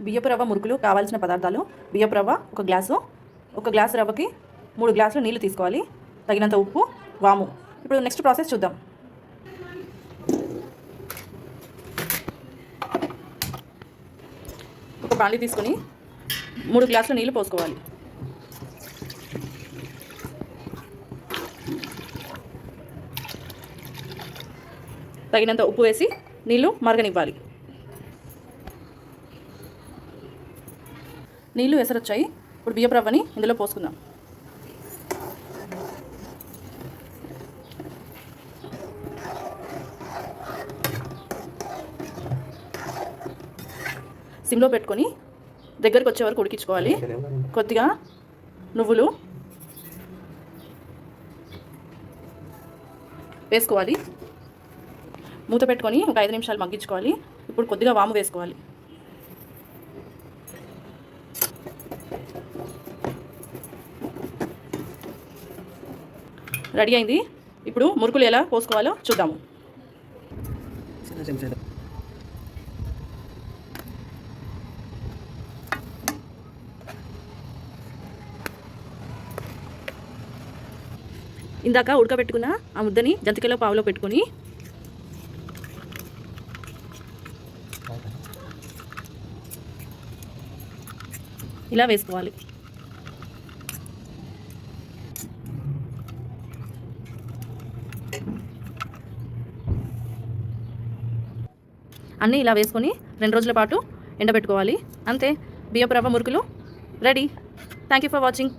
బియ్యపు రవ్వ మురుకులు కావాల్సిన పదార్థాలు. బియ్యపు రవ్వ ఒక గ్లాసు. ఒక గ్లాసు రవ్వకి మూడు గ్లాసులు నీళ్ళు తీసుకోవాలి. తగినంత ఉప్పు వాము. ఇప్పుడు నెక్స్ట్ ప్రాసెస్ చూద్దాం. ఒక బాండి తీసుకొని మూడు గ్లాసులు నీళ్ళు పోసుకోవాలి. తగినంత ఉప్పు వేసి నీళ్ళు మరగనివ్వాలి. నీళ్ళు ఎసరొచ్చాయి ఇప్పుడు బియ్యపు రవ్వని ఇందులో పోసుకుందాం. సిమ్లో పెట్టుకొని దగ్గరకు వచ్చే వరకు ఉడికించుకోవాలి. కొద్దిగా నువ్వులు వేసుకోవాలి. మూత పెట్టుకొని ఒక ఐదు నిమిషాలు మగ్గించుకోవాలి. ఇప్పుడు కొద్దిగా వాము వేసుకోవాలి. రెడీ అయింది. ఇప్పుడు మురుకులు ఎలా పోసుకోవాలో చూద్దాము. ఇందాక ఉడకబెట్టుకున్న ఆ ముద్దని జంతికలో పావులో పెట్టుకొని ఇలా వేసుకోవాలి. అన్నీ ఇలా వేసుకొని రెండు రోజుల పాటు ఎండబెట్టుకోవాలి. అంతే. బియ్యపు రవ్వ మురుకులు. Ready. Thank you for watching